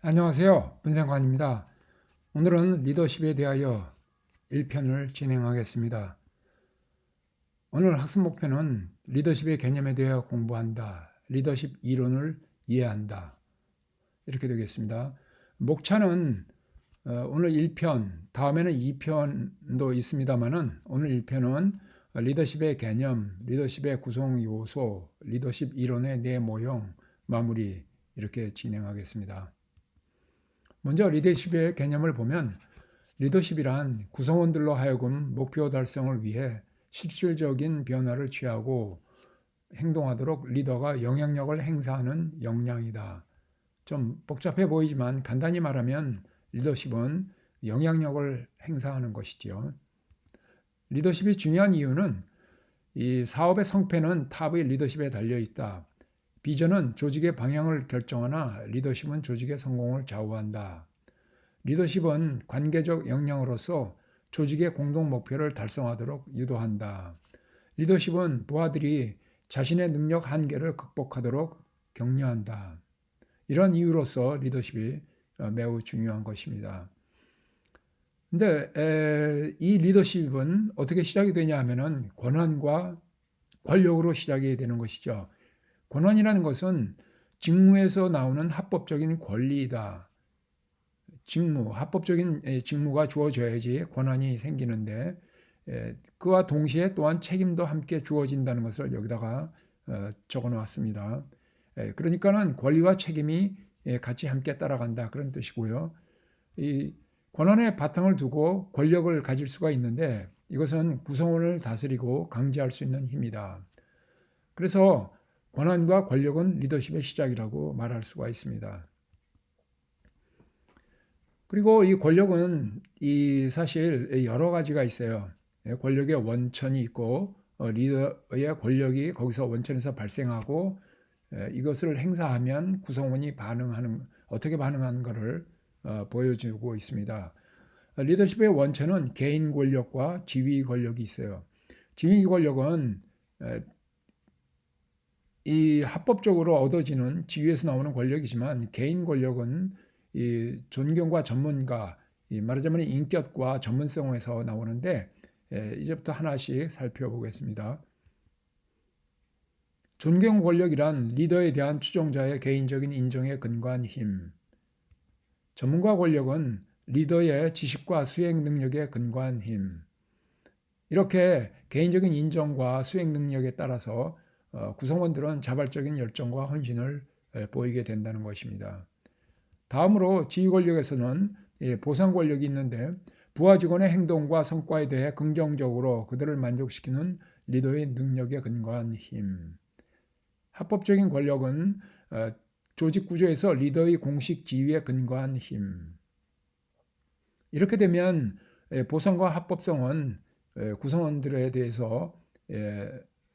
안녕하세요. 분생관입니다. 오늘은 리더십에 대하여 1편을 진행하겠습니다. 오늘 학습 목표는 리더십의 개념에 대하여 공부한다. 리더십 이론을 이해한다. 이렇게 되겠습니다. 목차는 어, 오늘 1편, 다음에는 2편도 있습니다만은 오늘 1편은 리더십의 개념, 리더십의 구성 요소, 리더십 이론의 내 모형, 마무리 이렇게 진행하겠습니다. 먼저 리더십의 개념을 보면 리더십이란 구성원들로 하여금 목표 달성을 위해 실질적인 변화를 취하고 행동하도록 리더가 영향력을 행사하는 역량이다. 좀 복잡해 보이지만 간단히 말하면 리더십은 영향력을 행사하는 것이지요. 리더십이 중요한 이유는 이 사업의 성패는 탑의 리더십에 달려 있다. 비전은 조직의 방향을 결정하나 리더십은 조직의 성공을 좌우한다. 리더십은 관계적 역량으로서 조직의 공동 목표를 달성하도록 유도한다. 리더십은 부하들이 자신의 능력 한계를 극복하도록 격려한다. 이런 이유로서 리더십이 어, 매우 중요한 것입니다. 근데 에, 이 리더십은 어떻게 시작이 되냐 하면은 권한과 권력으로 시작이 되는 것이죠. 권한이라는 것은 직무에서 나오는 합법적인 권리이다. 직무, 합법적인 직무가 주어져야지 권한이 생기는데 그와 동시에 또한 책임도 함께 주어진다는 것을 여기다가 어, 적어 놓았습니다. 그러니까는 권리와 책임이 같이 함께 따라간다 그런 뜻이고요. 이 권한의 바탕을 두고 권력을 가질 수가 있는데 이것은 구성원을 다스리고 강제할 수 있는 힘이다. 그래서 권한과 권력은 리더십의 시작이라고 말할 수가 있습니다. 그리고 이 권력은 이 사실 여러 가지가 있어요. 예, 권력의 원천이 있고 어, 리더의 권력이 거기서 원천에서 발생하고 예, 이것을 행사하면 구성원이 반응하는 어떻게 반응하는 것을 어, 보여주고 있습니다. 리더십의 원천은 개인 권력과 지위 권력이 있어요. 지위 권력은 이 합법적으로 얻어지는 지위에서 나오는 권력이지만 개인 권력은 이 존경과 전문가, 이 말하자면 인격과 전문성에서 나오는데 예, 이제부터 하나씩 살펴보겠습니다. 존경 권력이란 리더에 대한 추종자의 개인적인 인정에 근거한 힘. 전문가 권력은 리더의 지식과 수행 능력에 근거한 힘. 이렇게 개인적인 인정과 수행 능력에 따라서 어, 구성원들은 자발적인 열정과 헌신을 보이게 된다는 것입니다. 다음으로 지휘 권력에서는 예, 보상 권력이 있는데 부하 직원의 행동과 성과에 대해 긍정적으로 그들을 만족시키는 리더의 능력에 근거한 힘. 합법적인 권력은 어, 조직 구조에서 리더의 공식 지위에 근거한 힘. 이렇게 되면 예, 보상과 합법성은 예, 구성원들에 대해서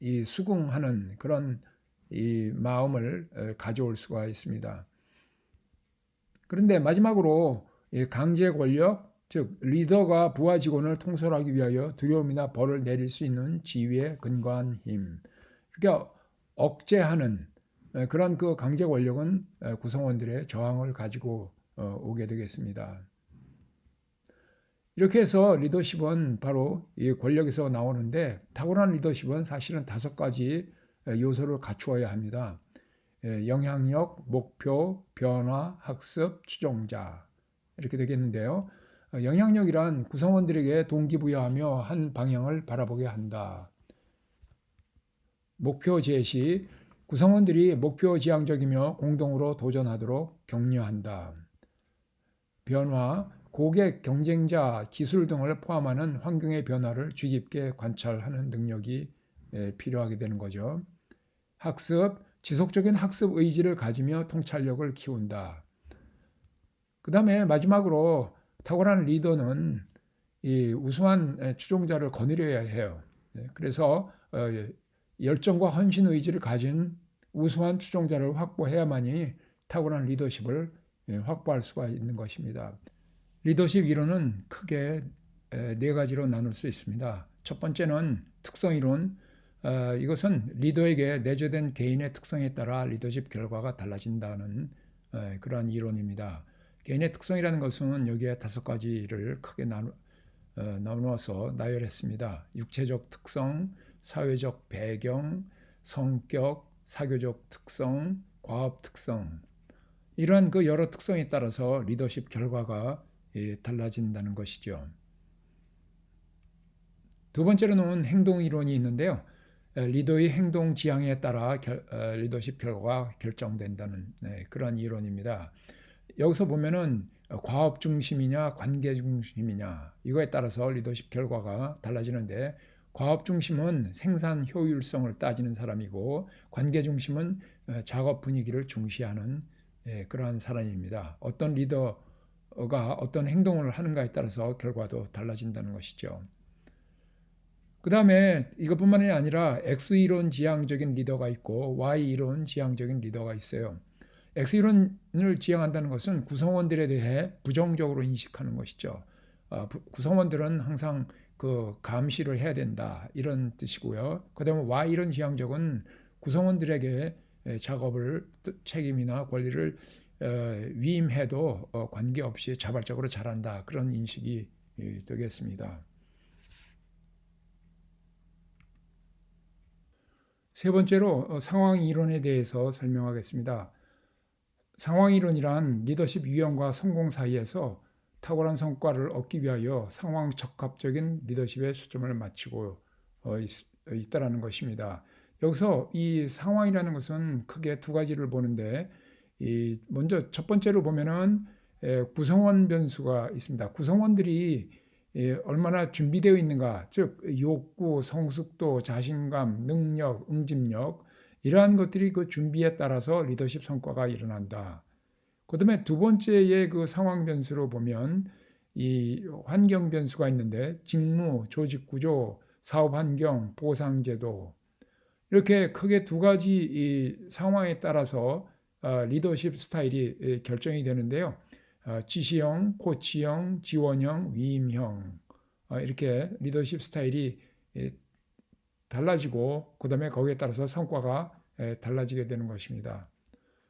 이 수긍하는 그런 이 마음을 가져올 수가 있습니다. 그런데 마지막으로 강제 권력, 즉 리더가 부하 직원을 통솔하기 위하여 두려움이나 벌을 내릴 수 있는 지위에 근거한 힘. 그러니까 억제하는 그런 그 강제 권력은 구성원들의 저항을 가지고 어, 오게 되겠습니다. 이렇게 해서 리더십은 바로 이 권력에서 나오는데 탁월한 리더십은 사실은 다섯 가지 요소를 갖추어야 합니다. 영향력, 목표, 변화, 학습, 추종자 이렇게 되겠는데요. 영향력이란 구성원들에게 동기부여하며 한 방향을 바라보게 한다. 목표 제시, 구성원들이 목표 지향적이며 공동으로 도전하도록 격려한다. 변화, 고객, 경쟁자, 기술 등을 포함하는 환경의 변화를 주의 깊게 관찰하는 능력이 필요하게 되는 거죠. 학습, 지속적인 학습 의지를 가지며 통찰력을 키운다. 그 다음에 마지막으로 탁월한 리더는 이 우수한 추종자를 거느려야 해요. 그래서 어, 열정과 헌신 의지를 가진 우수한 추종자를 확보해야만이 탁월한 리더십을 확보할 수가 있는 것입니다. 리더십 이론은 크게 네 가지로 나눌 수 있습니다. 첫 번째는 특성 이론. 어, 이것은 리더에게 내재된 개인의 특성에 따라 리더십 결과가 달라진다는 에, 그러한 이론입니다. 개인의 특성이라는 것은 여기에 다섯 가지를 크게 나누, 어, 나누어서 나열했습니다. 육체적 특성, 사회적 배경, 성격, 사교적 특성, 과업 특성. 이러한 그 여러 특성에 따라서 리더십 결과가 예, 달라진다는 것이죠. 두 번째로는 행동 이론이 있는데요. 에, 리더의 행동 지향에 따라 결, 어, 리더십 결과가 결정된다는 네, 그런 이론입니다. 여기서 보면은 과업 중심이냐 관계 중심이냐 이거에 따라서 리더십 결과가 달라지는데 과업 중심은 생산 효율성을 따지는 사람이고 관계 중심은 어, 작업 분위기를 중시하는 예, 그러한 사람입니다. 어떤 리더 가 어떤 행동을 하는가에 따라서 결과도 달라진다는 것이죠. 그 다음에 이것뿐만이 아니라 X이론 지향적인 리더가 있고 Y이론 지향적인 리더가 있어요. X이론을 지향한다는 것은 구성원들에 대해 부정적으로 인식하는 것이죠. 어, 구성원들은 항상 그 감시를 해야 된다 이런 뜻이고요. 그다음에 Y이론 지향적은 구성원들에게 작업을 책임이나 권리를 어, 위임해도 어, 관계없이 자발적으로 잘한다 그런 인식이 되겠습니다. 세 번째로 어, 상황 이론에 대해서 설명하겠습니다. 상황 이론이란 리더십 유형과 성공 사이에서 탁월한 성과를 얻기 위하여 상황 적합적인 리더십에 초점을 맞추고 있다라는 것입니다. 여기서 이 상황이라는 것은 크게 두 가지를 보는데 먼저 첫 번째로 보면은 구성원 변수가 있습니다. 구성원들이 얼마나 준비되어 있는가, 즉 욕구, 성숙도, 자신감, 능력, 응집력 이러한 것들이 그 준비에 따라서 리더십 성과가 일어난다. 그다음에 두 번째의 그 상황 변수로 보면 이 환경 변수가 있는데 직무, 조직 구조, 사업 환경, 보상 제도 이렇게 크게 두 가지 이 상황에 따라서 어, 리더십 스타일이 결정이 되는데요. 어, 지시형, 코치형, 지원형, 위임형 어, 이렇게 리더십 스타일이 달라지고 그 다음에 거기에 따라서 성과가 달라지게 되는 것입니다.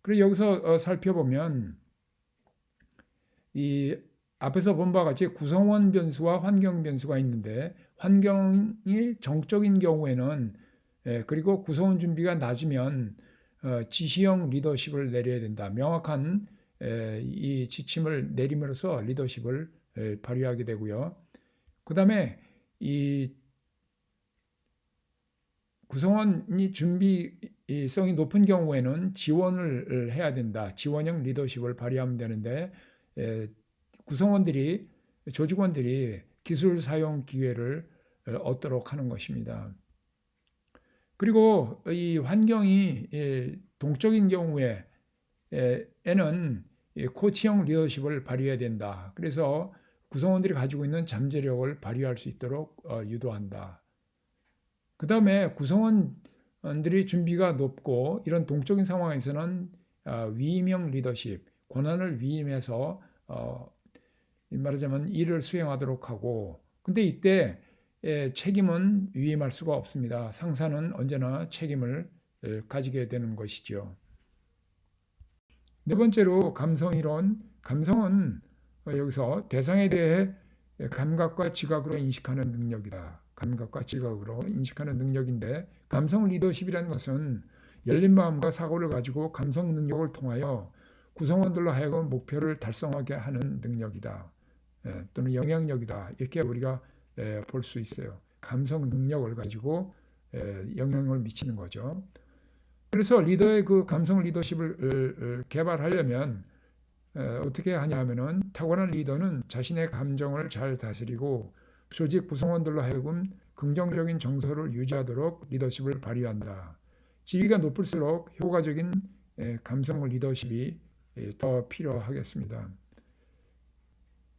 그리고 여기서 살펴보면 이 앞에서 본 바와 같이 구성원 변수와 환경 변수가 있는데 환경이 정적인 경우에는 예, 그리고 구성원 준비가 낮으면 어, 지시형 리더십을 내려야 된다. 명확한 이 지침을 내림으로써 리더십을 발휘하게 되고요. 그 다음에 이 구성원이 준비성이 높은 경우에는 지원을 해야 된다. 지원형 리더십을 발휘하면 되는데 구성원들이 조직원들이 기술 사용 기회를 얻도록 하는 것입니다. 그리고 이 환경이 예, 동적인 경우에 에는 코치형 리더십을 발휘해야 된다. 그래서 구성원들이 가지고 있는 잠재력을 발휘할 수 있도록 어, 유도한다. 그 다음에 구성원들이 준비가 높고 이런 동적인 상황에서는 어, 위임형 리더십, 권한을 위임해서 어, 말하자면 일을 수행하도록 하고 근데 이때 예, 책임은 위임할 수가 없습니다. 상사는 언제나 책임을 가지게 되는 것이죠. 네 번째로 감성이론. 감성은 여기서 대상에 대해 감각과 지각으로 인식하는 능력이다. 감각과 지각으로 인식하는 능력인데 감성 리더십이라는 것은 열린 마음과 사고를 가지고 감성 능력을 통하여 구성원들로 하여금 목표를 달성하게 하는 능력이다. 예, 또는 영향력이다. 이렇게 우리가 볼 수 있어요. 감성 능력을 가지고 영향을 미치는 거죠. 그래서 리더의 그 감성 리더십을 개발하려면 어떻게 하냐면은 타고난 리더는 자신의 감정을 잘 다스리고 조직 구성원들로 하여금 긍정적인 정서를 유지하도록 리더십을 발휘한다. 지위가 높을수록 효과적인 감성 리더십이 더 필요하겠습니다.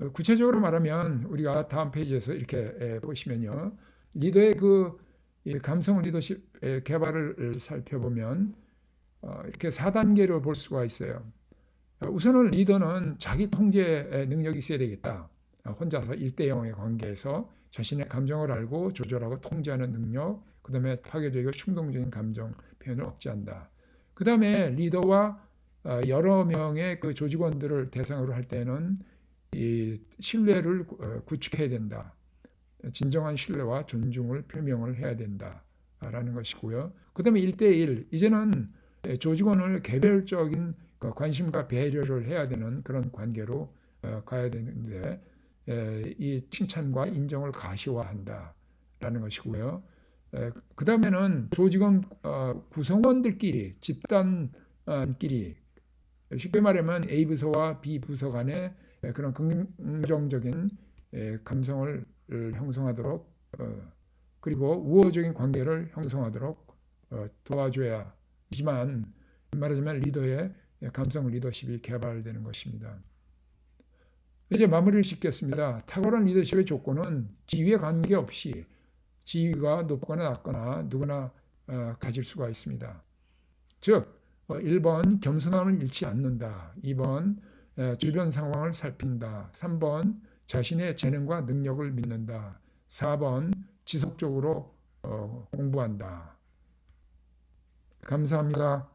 어, 구체적으로 말하면 우리가 다음 페이지에서 이렇게 보시면요. 리더의 그 감성 리더십 개발을 살펴보면 어, 이렇게 4단계로 볼 수가 있어요. 어, 우선은 리더는 자기 통제 능력이 있어야 되겠다. 혼자서 1대0의 관계에서 자신의 감정을 알고 조절하고 통제하는 능력, 그 다음에 파괴적이고 충동적인 감정 표현을 억제한다. 그 다음에 리더와 어, 여러 명의 그 조직원들을 대상으로 할 때는 이 신뢰를 어, 구축해야 된다. 진정한 신뢰와 존중을 표명을 해야 된다라는 것이고요. 그다음에 1대1 이제는 조직원을 개별적인 그 관심과 배려를 해야 되는 그런 관계로 어, 가야 되는데 에, 이 칭찬과 인정을 가시화한다라는 것이고요. 그 다음에는 조직원 어, 구성원들끼리 집단끼리 쉽게 말하면 A 부서와 B 부서 간의 그런 긍정적인 에, 감성을 형성하도록 어, 그리고 우호적인 관계를 형성하도록 어, 도와줘야지만 말하자면 리더의 감성 리더십이 개발되는 것입니다. 이제 마무리를 짓겠습니다. 탁월한 리더십의 조건은 지위에 관계없이 지위가 높거나 낮거나 누구나 어, 가질 수가 있습니다. 즉, 어, 1번 겸손함을 잃지 않는다. 2번 에, 주변 상황을 살핀다. 3번 자신의 재능과 능력을 믿는다. 4번 지속적으로 어, 공부한다. 감사합니다.